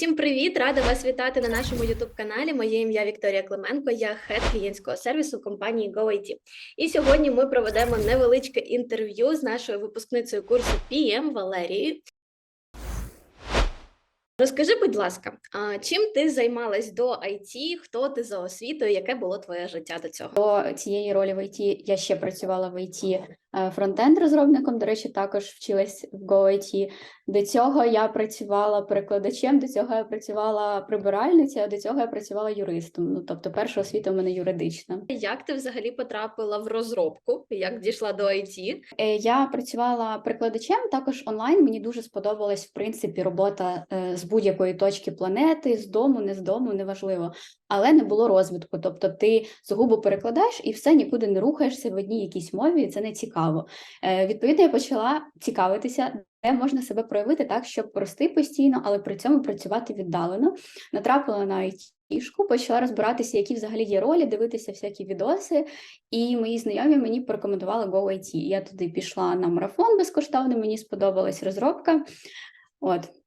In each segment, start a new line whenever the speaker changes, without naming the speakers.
Всім привіт! Рада вас вітати на нашому youtube каналі. Моє ім'я Вікторія Клименко, я хед клієнтського сервісу компанії GoIT. І сьогодні ми проведемо невеличке інтерв'ю з нашою випускницею курсу PM Валерією. Розкажи, будь ласка, чим ти займалась до IT, хто ти за освітою, яке було твоє життя до цього?
До цієї ролі в ІТ я ще працювала в ІТ фронтенд розробником. До речі, також вчилась в GoIT. До цього я працювала перекладачем, до цього я працювала прибиральницею, а до цього я працювала юристом. Ну тобто, перша освіта у мене юридична.
Як ти взагалі потрапила в розробку? Як дійшла до IT?
Е, Я працювала прикладачем також онлайн. Мені дуже сподобалась в принципі робота е, з будь-якої точки планети, з дому, не з дому, неважливо. Але не було розвитку. Тобто ти згубу перекладаєш і все нікуди не рухаєшся в одній якійсь мові. і Це не цікаво. Е, Відповідно, я почала цікавитися. Де можна себе проявити так, щоб рости постійно, але при цьому працювати віддалено. Натрапила на айтішку, почала розбиратися, які взагалі є ролі, дивитися всякі відоси. І мої знайомі мені порекомендували GoIT. Я туди пішла на марафон безкоштовно, мені сподобалась розробка. От.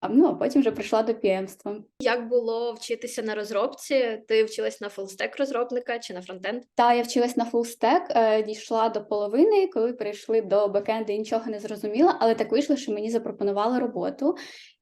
А ну, а потім вже прийшла до піемства.
Як було вчитися на розробці? Ти вчилась на фулстек розробника чи на фронтенд?
Та я вчилась на фулстек, е, дійшла до половини, коли прийшли до бекенду, і нічого не зрозуміла, але так вийшло, що мені запропонували роботу.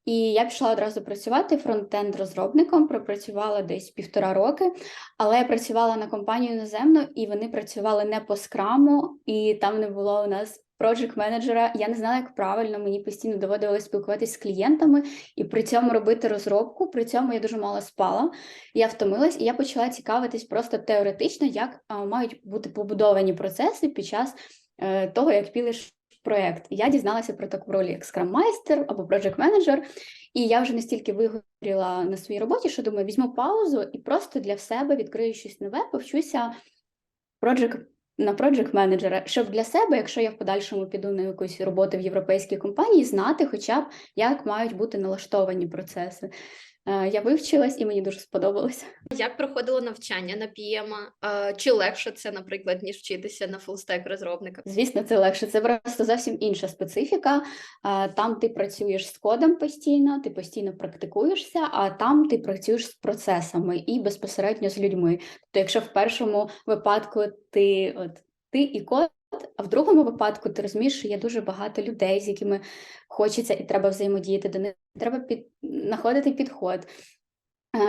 І я пішла одразу працювати фронтенд-розробником, пропрацювала десь півтора роки, але я працювала на компанію іноземну, і вони працювали не по скраму, і там не було у нас проджект менеджера. Я не знала, як правильно, мені постійно доводилось спілкуватися з клієнтами і при цьому робити розробку. При цьому я дуже мало спала. Я втомилась, і я почала цікавитись просто теоретично, як а, мають бути побудовані процеси під час е, того, як пілиш проєкт. Я дізналася про таку роль, як скрам-майстер або project менеджер і я вже настільки вигоріла на своїй роботі, що думаю, візьму паузу і просто для себе відкрию щось нове, повчуся project, на project менеджера, щоб для себе, якщо я в подальшому піду на якусь роботу в європейській компанії, знати хоча б, як мають бути налаштовані процеси. Е, Я вивчилась і мені дуже сподобалося.
Як проходило навчання на PM? А, Чи легше це, наприклад, ніж вчитися на фулстек розробника?
Звісно, це легше. Це просто зовсім інша специфіка. Е, Там ти працюєш з кодом постійно, ти постійно практикуєшся, а там ти працюєш з процесами і безпосередньо з людьми. Тобто, якщо в першому випадку ти от ти і код, а в другому випадку ти розумієш, що є дуже багато людей, з якими хочеться і треба взаємодіяти до них. Треба під знаходити підход.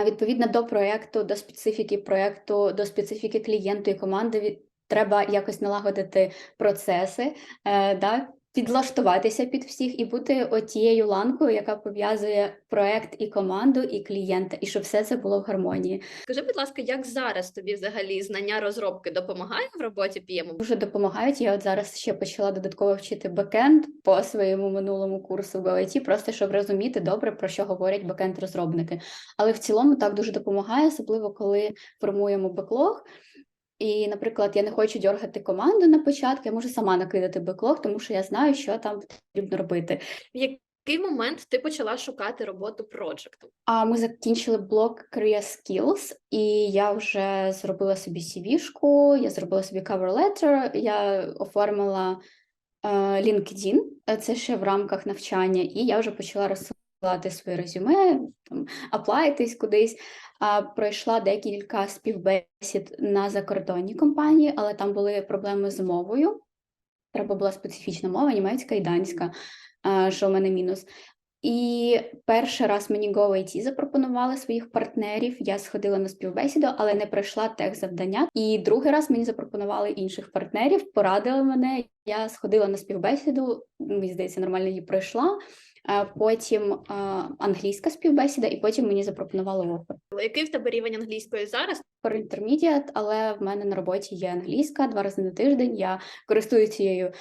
Відповідно до проєкту, до специфіки проєкту, до специфіки клієнту і команди треба якось налагодити процеси, е, да, підлаштуватися під всіх і бути отією ланкою, яка пов'язує проєкт і команду, і клієнта, і щоб все це було в гармонії.
Скажи, будь ласка, як зараз тобі взагалі знання розробки допомагає в роботі PM?
Дуже допомагають. Я от зараз ще почала додатково вчити бекенд по своєму минулому курсу в GoIT, просто щоб розуміти добре, про що говорять бекенд-розробники. Але в цілому так дуже допомагає, особливо коли формуємо беклог. І, наприклад, я не хочу дергати команду на початку, я можу сама накидати беклог, тому що я знаю, що там потрібно робити.
В який момент ти почала шукати роботу проджектом?
А ми закінчили блок Career Skills, і я вже зробила собі CV-шку, я зробила собі cover letter, я оформила е, LinkedIn, це ще в рамках навчання, і я вже почала розсилати своє резюме, там, аплайтись кудись. А пройшла декілька співбесід на закордонні компанії, але там були проблеми з мовою. Треба була специфічна мова, німецька і данська, що в мене мінус. І перший раз мені GoIT запропонували своїх партнерів. Я сходила на співбесіду, але не пройшла тех завдання. І другий раз мені запропонували інших партнерів, порадили мене. Я сходила на співбесіду, мені здається, нормально її пройшла. Потім англійська співбесіда, і потім мені запропонували офер.
Який в тебе рівень англійської зараз?
For intermediate, але в мене на роботі є англійська два рази на тиждень. Я користуюся цією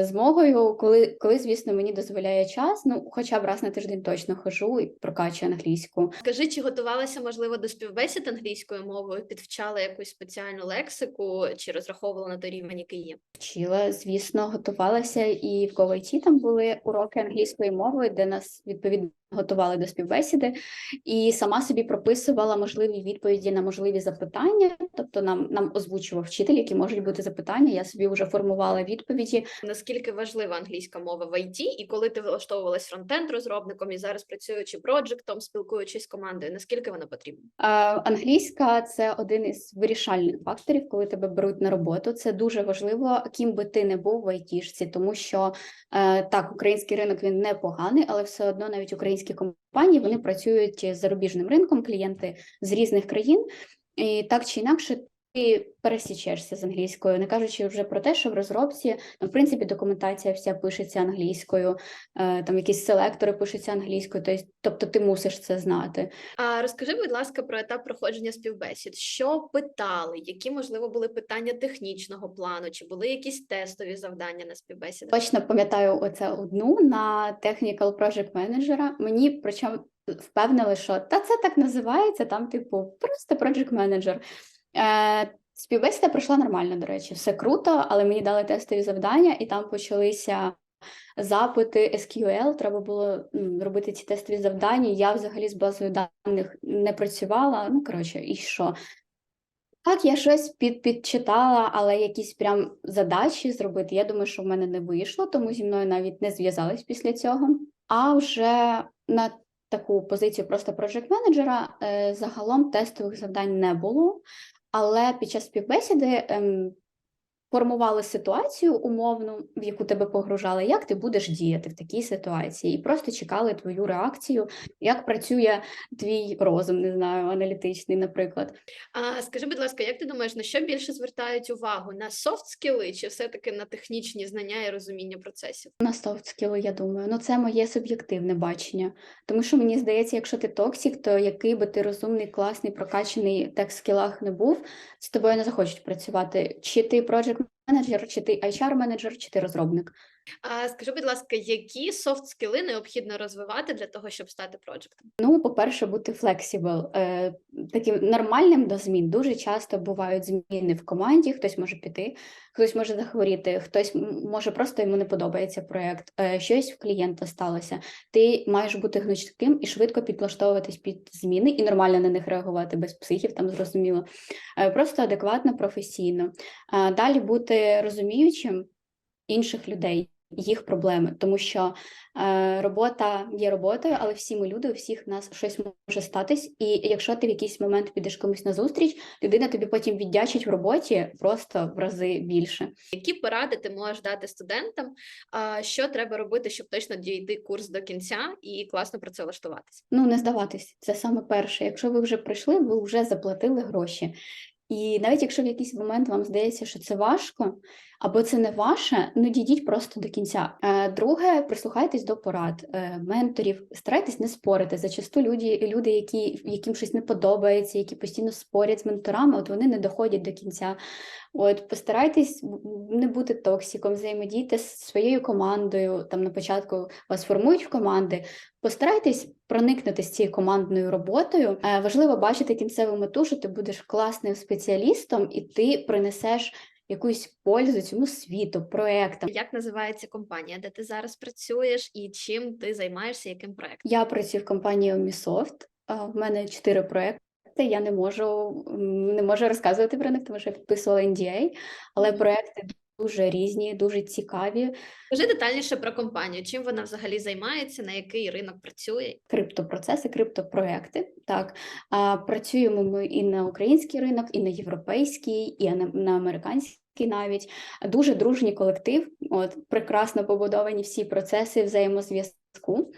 змогою, коли, коли, звісно, мені дозволяє час. Ну, хоча б раз на тиждень точно хожу і прокачую англійську.
Скажи, чи готувалася можливо до співбесід англійською мовою? Підвчала якусь спеціальну лексику, чи розраховувала на той рівень, який є?
Вчила, звісно, готувалася, і в ковайті там були уроки англійської мови, де нас відповідно готували до співбесіди, і сама собі прописувала можливі відповіді на можливі запитання. Тобто нам, нам озвучував вчитель, які можуть бути запитання. Я собі вже формувала відповіді.
Наскільки важлива англійська мова в ІТ, і коли ти влаштовувалась фронтенд розробником і зараз працюючи проджектом, спілкуючись з командою, наскільки вона потрібна?
Е, Англійська це один із вирішальних факторів, коли тебе беруть на роботу. Це дуже важливо, ким би ти не був в айтішці, тому що е, так, український ринок він непоганий, але все одно навіть українські компанії вони працюють з зарубіжним ринком, клієнти з різних країн, і так чи інакше. Ти пересічешся з англійською, не кажучи вже про те, що в розробці, ну, в принципі, документація вся пишеться англійською, е, там якісь селектори пишуться англійською, тобто, тобто ти мусиш це знати.
А розкажи, будь ласка, про етап проходження співбесід. Що питали? Які можливо були питання технічного плану? Чи були якісь тестові завдання на співбесідах?
Точно пам'ятаю оце одну на Technical Project Manager. Мені причому впевнили, що та це так називається, там, типу, просто Project Manager. Е, співбесіда пройшла нормально, до речі, все круто, але мені дали тестові завдання, і там почалися запити SQL. Треба було робити ці тестові завдання. Я взагалі з базою даних не працювала. Ну, коротше, і що? Так, я щось під, підчитала, але якісь прям задачі зробити, я думаю, що в мене не вийшло, тому зі мною навіть не зв'язались після цього. А вже на таку позицію просто project менеджера е, загалом тестових завдань не було, але під час співбесіди ем, формували ситуацію умовну, в яку тебе погружали, як ти будеш діяти в такій ситуації, і просто чекали твою реакцію, як працює твій розум, не знаю, аналітичний, наприклад.
А скажи, будь ласка, як ти думаєш, на що більше звертають увагу? На софт скіли чи все-таки на технічні знання і розуміння процесів?
На софт скіли, я думаю, ну це моє суб'єктивне бачення. Тому що мені здається, якщо ти токсик, то який би ти розумний, класний, прокачаний в тех скілах не був, з тобою не захочуть працювати. Чи ти project менеджер, чи ти HR менеджер, чи ти розробник.
Скажи, будь ласка, які софт скіли необхідно розвивати для того, щоб стати проджектом?
Ну, по-перше, бути флексібл, таким нормальним до змін. Дуже часто бувають зміни в команді, хтось може піти, хтось може захворіти, хтось може просто йому не подобається проєкт, е, щось в клієнта сталося. Ти маєш бути гнучким і швидко підлаштовуватись під зміни і нормально на них реагувати без психів, там зрозуміло. Е, просто адекватно, професійно. Далі бути розуміючим інших людей. Їх проблеми, тому що е, робота є роботою, але всі ми люди, у всіх нас щось може статись. І якщо ти в якийсь момент підеш комусь на зустріч, людина тобі потім віддячить в роботі просто в рази більше.
Які поради ти можеш дати студентам? Що треба робити, щоб точно дійти курс до кінця і класно працевлаштуватися?
Ну, не здаватись, це саме перше. Якщо ви вже прийшли, ви вже заплатили гроші. І навіть якщо в якийсь момент вам здається, що це важко, або це не ваше, ну дійдіть просто до кінця. Е, Друге, прислухайтесь до порад е, менторів, старайтесь не спорити. Зачасту люди, люди, які яким щось не подобається, які постійно спорять з менторами, от вони не доходять до кінця. От постарайтесь не бути токсиком, взаємодійте з своєю командою. Там на початку вас формують в команди. Постарайтесь проникнути з цією командною роботою. Е, Важливо бачити кінцеву мету, що ти будеш класним спеціалістом, і ти принесеш якусь пользу цьому світу, проектам.
Як називається компанія, де ти зараз працюєш, і чим ти займаєшся, яким проектом?
Я працюю в компанії Omisoft. е, В мене чотири проекти. Я не можу не можу розказувати про них, тому що я підписувала NDA, але проекти дуже різні, дуже цікаві.
Скажи детальніше про компанію, чим вона взагалі займається, на який ринок працює?
криптопроцеси, криптопроекти. Так, а, працюємо ми і на український ринок, і на європейський, і на, на американський навіть. Дуже дружній колектив, от прекрасно побудовані всі процеси взаємозв'язку.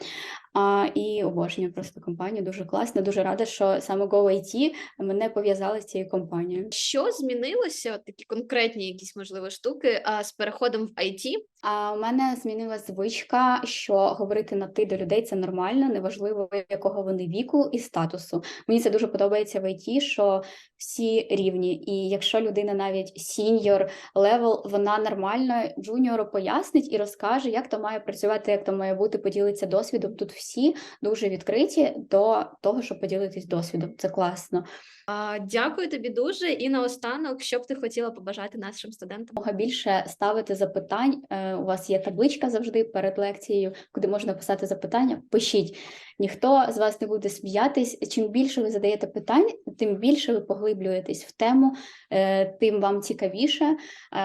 А, і обожнюю просто компанію, дуже класно, дуже рада, що саме GoIT мене пов'язали з цією компанією.
Що змінилося? Такі конкретні якісь можливо штуки а, з переходом в IT?
А у мене змінилася звичка, що говорити на ти до людей це нормально, неважливо якого вони віку і статусу. Мені це дуже подобається в ІТ, що всі рівні. І якщо людина навіть сіньор левел, вона нормально джуніору пояснить і розкаже, як то має працювати, як то має бути, поділиться досвідом. Тут всі дуже відкриті до того, щоб поділитись досвідом. Це класно.
А, дякую тобі дуже. І наостанок, що б ти хотіла побажати нашим студентам?
Більше ставити запитань е, у вас є табличка завжди перед лекцією, куди можна писати запитання. Пишіть. Ніхто з вас не буде сміятись. Чим більше ви задаєте питань, тим більше ви поглиблюєтесь в тему, е, тим вам цікавіше. Е,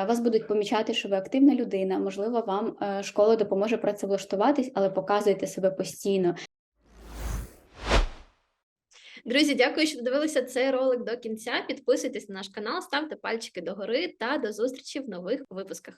Вас будуть помічати, що ви активна людина. Можливо, вам е, школа допоможе працевлаштуватись, але показуйте себе постійно.
Друзі, дякую, що додивилися цей ролик до кінця. Підписуйтесь на наш канал, ставте пальчики догори та до зустрічі в нових випусках.